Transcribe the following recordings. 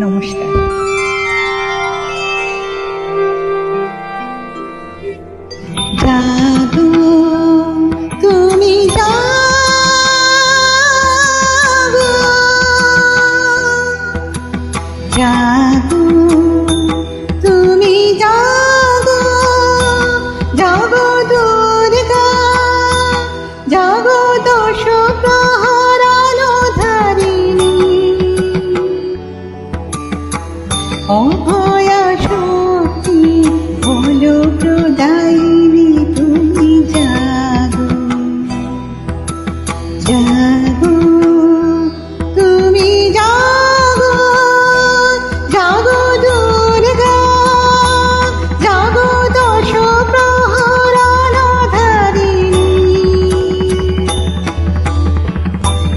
নমস্কার। জাদু তুমি জাগো অভয়া শক্তি বলো প্রদায়িনী তুমি জাগো। জাগো, তুমি জাগো জাগো দুর্গা, জাগো দশ প্রহরাধারিণী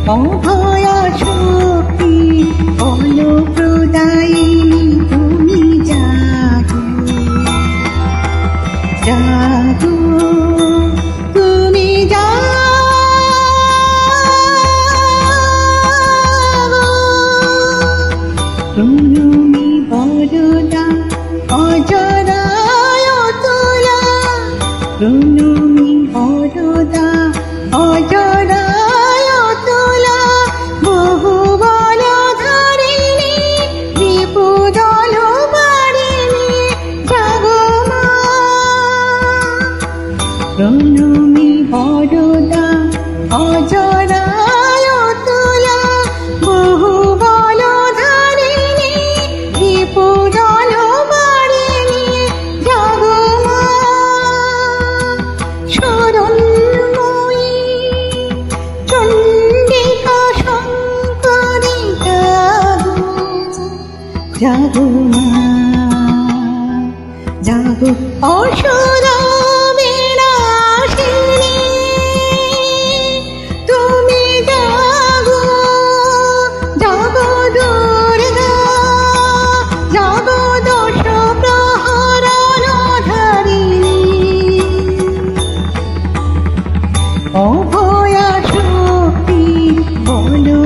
অভয়া প্রণমি বরদা অজরায় তোলা বহু বল ধরে বিপুদল বাড়িনি জাগো প্রণমী প্রণমি অজরা জাগো মা জাগো অসুর অভয়া শক্তি বলো